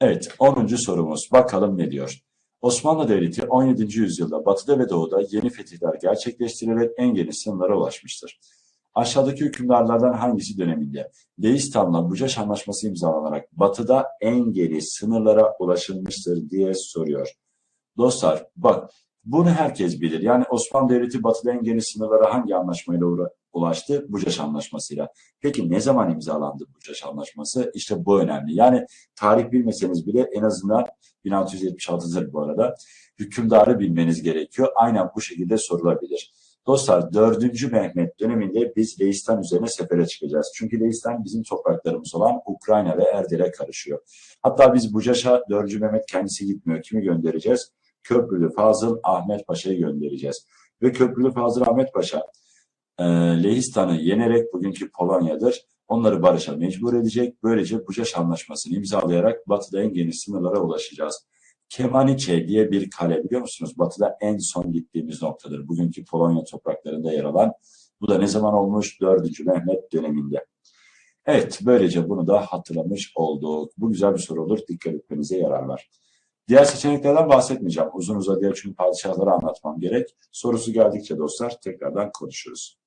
Evet, 10. sorumuz. Bakalım ne diyor? Osmanlı Devleti 17. yüzyılda batıda ve doğuda yeni fetihler gerçekleştirerek en geniş sınırlara ulaşmıştır. Aşağıdaki hükümdarlardan hangisi döneminde Leistan'la Bucaş Anlaşması imzalanarak batıda en geniş sınırlara ulaşılmıştır diye soruyor. Dostlar bak bunu herkes bilir. Yani Osmanlı Devleti batıda en geniş sınırlara hangi anlaşmayla uğra- ulaştı? Bucaş Anlaşması'yla. Peki ne zaman imzalandı Bucaş Anlaşması? İşte bu önemli. Yani tarih bilmeseniz bile en azından 1676'dır bu arada. Hükümdarı bilmeniz gerekiyor. Aynen bu şekilde sorulabilir. Dostlar 4. Mehmet döneminde biz Leistan üzerine sefere çıkacağız. Çünkü Leistan bizim topraklarımız olan Ukrayna ve Erdel'e karışıyor. Hatta biz Bucaş'a 4. Mehmet kendisi gitmiyor. Kimi göndereceğiz? Köprülü Fazıl Ahmet Paşa'yı göndereceğiz. Ve Köprülü Fazıl Ahmet Paşa e, Lehistan'ı yenerek bugünkü Polonya'dır. Onları barışa mecbur edecek. Böylece Bucaş Anlaşması'nı imzalayarak batıda en geniş sınırlara ulaşacağız. Kemaniçe diye bir kale biliyor musunuz? Batıda en son gittiğimiz noktadır. Bugünkü Polonya topraklarında yer alan. Bu da ne zaman olmuş? 4. Mehmet döneminde. Evet, böylece bunu da hatırlamış olduk. Bu güzel bir soru olur. Dikkat etmenize yarar var. Diğer seçeneklerden bahsetmeyeceğim. Uzun uzadıya çünkü padişahları anlatmam gerek. Sorusu geldikçe dostlar tekrardan konuşuruz.